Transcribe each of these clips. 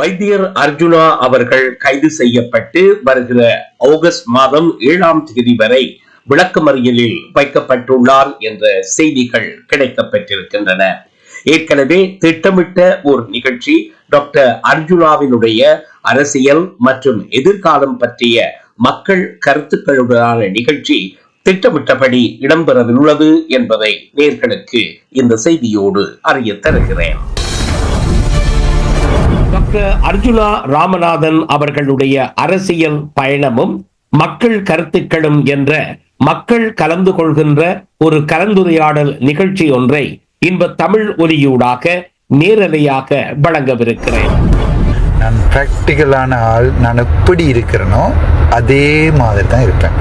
வைத்தியர் அர்ஜுனா அவர்கள் கைது செய்யப்பட்டு வருகிற ஆகஸ்ட் மாதம் ஏழாம் தேதி வரை விளக்கமறியலில் வைக்கப்பட்டுள்ளார் என்ற செய்திகள் கிடைக்கப்பட்டிருக்கின்றன ஏற்கனவே திட்டமிட்ட ஒரு நிகழ்ச்சி டாக்டர் அர்ஜுனாவினுடைய அரசியல் மற்றும் எதிர்காலம் பற்றிய மக்கள் கருத்துக்களுடனான நிகழ்ச்சி திட்டமிட்டபடி இடம்பெறவுள்ளது என்பதை நேர்களுக்கு இந்த செய்தியோடு அறிய தருகிறேன். டாக்டர் அர்ஜுனா ராமநாதன் அவர்களுடைய அரசியல் பயணமும் மக்கள் கருத்துக்களும் என்ற மக்கள் கலந்து கொள்கின்ற ஒரு கலந்துரையாடல் நிகழ்ச்சி ஒன்றை இன்ப தமிழ் ஒலியூடாக நேரலையாக வழங்கவிருக்கிறேன். நான் பிராக்டிக்கலான ஆள். நான் எப்படி இருக்கிறேனோ அதே மாதிரி தான் இருப்பேன்.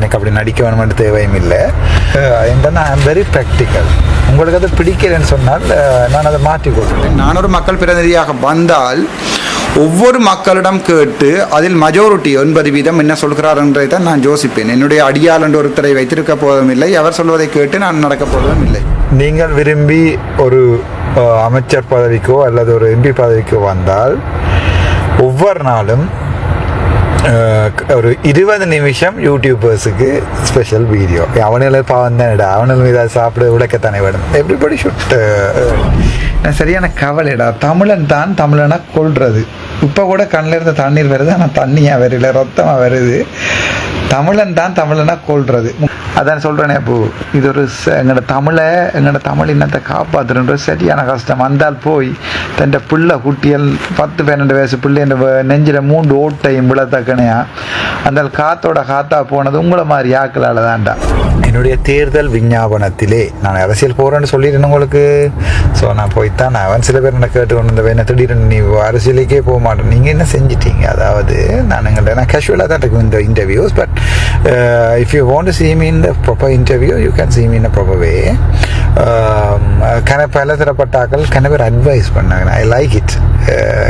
எனக்கு அப்படி நடிக்க வேணுமென்று தேவையும் இல்லை. என்ன ஐ ஆம் வெரி ப்ராக்டிக்கல் உங்களுக்கு அது பிடிக்கலைன்னு சொன்னால் நான் அதை மாற்றி கொடுப்பேன். நான் ஒரு மக்கள் பிரதிநிதியாக வந்தால் ஒவ்வொரு மக்களிடம் கேட்டு அதில் மெஜாரிட்டி ஒன்பது வீதம் என்ன சொல்கிறார் என்றதை தான் நான் யோசிப்பேன். என்னுடைய அடியாள் என்ற ஒருத்தரை வைத்திருக்க போவதும் இல்லை அவர் சொல்வதை கேட்டு நான் நடக்கப் போவதும் இல்லை நீங்கள் விரும்பி ஒரு அமைச்சர் பதவிக்கோ அல்லது ஒரு எம்பி பதவிக்கோ வந்தால் ஒவ்வொரு நாளும் ஒரு இருபது நிமிஷம் யூடியூபர்ஸுக்கு ஸ்பெஷல் வீடியோ அவனுங்களை பாவம் தானடா அவனும் இதை சாப்பிட உழைக்கத்தானே வேணும் எப்படிப்படி ஷுட் சரியான கவலைடா தமிழன் தான் தமிழனை கொள்றது இப்போ கூட கண்ணில் இருந்த தண்ணீர் வருது ஆனால் தண்ணியாக வரல ரத்தமாக வருது தமிழன் தான் தமிழனா கொள்றது அதான் சொல்கிறேனே இப்போ இது ஒரு ச- எங்களோட தமிழை எங்களோட தமிழ் இனத்தை காப்பாற்றுறது சரியான கஷ்டம். வந்தால் போய் தன் பிள்ளை குட்டியல் பத்து பன்னெண்டு வயசு பிள்ளை இந்த நெஞ்சில் மூண்டு ஓட்டையும் விழத்தக்கனையா. அந்த காத்தோட காத்தா போனது உங்களை மாதிரி ஆக்களால் தான்டா. என்னுடைய தேர்தல் விஞ்ஞாபனத்திலே நான் அரசியல் போகிறேன்னு சொல்லியிருந்தேன் உங்களுக்கு. ஸோ நான் போய்த்தான் அவன் சில பேர் என்ன கேட்டு கொண்டு வந்த என்ன திடீர்னு நீ அரசியலுக்கே போக மாட்டேன் நீங்கள் என்ன செஞ்சிட்டீங்க? அதாவது நான் எங்கள்கிட்ட நான் கேஷுவலாக தான் இருக்கும் இந்த interviews but if you want to see me in the proper interview you can see me in a um, uh, கன பல தரப்பட்டாக்கள் கன பேர் அட்வைஸ் பண்ணாங்க. ஐ லைக் இட்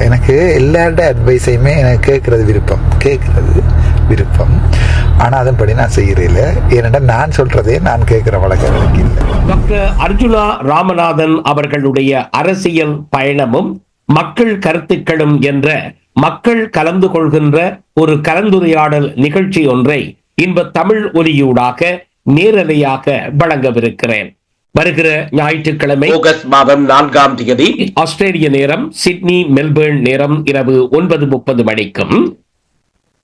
எனக்கு எல்லார்ட அட்வைஸையுமே எனக்கு கேட்குறது விருப்பம். கேட்குறது விருப்பம். ஆனால் அதன்படி நான் செய்கிறேன் ஏனென்றால் நான் சொல்கிறதே நான் கேட்குற வழக்கம் எனக்கு இல்லை. டாக்டர் அர்ஜுனா ராமநாதன் அவர்களுடைய அரசியல் பயணமும் மக்கள் கருத்துக்களும் என்ற மக்கள் கலந்து கொள்கின்ற ஒரு கலந்துரையாடல் நிகழ்ச்சி ஒன்றை இன்ப தமிழ் ஒலியூடாக நேரலையாக வழங்கவிருக்கிறேன். வருகிற ஞாயிற்றுக்கிழமை ஆகஸ்ட் மாதம் நான்காம் தேதி ஆஸ்திரேலிய நேரம் சிட்னி மெல்பர்ன் நேரம் இரவு ஒன்பது முப்பது மணிக்கும்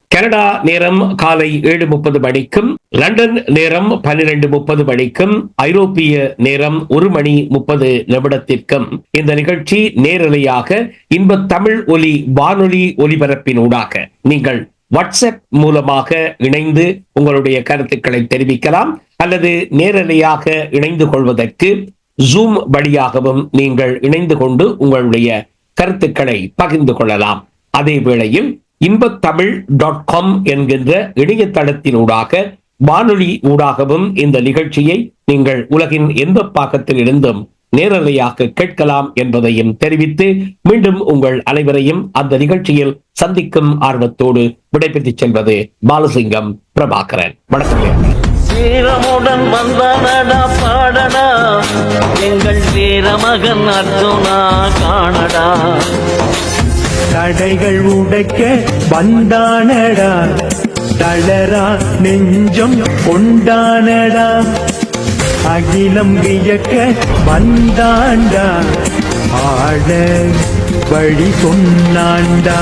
கனடா நேரம் காலை ஏழு முப்பது மணிக்கும் லண்டன் நேரம் பன்னிரண்டு முப்பது மணிக்கும் ஐரோப்பிய நேரம் ஒரு மணி முப்பது நிமிடத்திற்கும். இந்த நிகழ்ச்சி நேரலையாக இன்ப தமிழ் ஒலி வானொலி ஒலிபரப்பினூடாக. நீங்கள் வாட்ஸ்அப் மூலமாக இணைந்து உங்களுடைய கருத்துக்களை தெரிவிக்கலாம் அல்லது நேரலையாக இணைந்து கொள்வதற்கு ஜூம் வழியாகவும் நீங்கள் இணைந்து கொண்டு உங்களுடைய கருத்துக்களை பகிர்ந்து கொள்ளலாம். அதே வேளையில் இன்பத்தமிழ் டாட் காம் என்கின்ற இணையதளத்தினூடாக வானொலி ஊடாகவும் இந்த நிகழ்ச்சியை நீங்கள் உலகின் எந்த பாகத்தில் இருந்தும் நேரலையாக கேட்கலாம் என்பதையும் தெரிவித்து மீண்டும் உங்கள் அனைவரையும் அந்த நிகழ்ச்சியில் சந்திக்கும் ஆர்வத்தோடு விடைபெற்றுச் செல்வது பாலசிங்கம் பிரபாகரன். வணக்கம். வீரமுடன் வந்தனடா பாடடா. எங்கள் வீரமகன் அர்ஜுனா காணடா. தடைகள் உடைக்க வந்தானடா. தளரா நெஞ்சம் கொண்டானடா. அகிலம் வியக்க வந்தாண்டா. ஆட வழி சொன்னாண்டா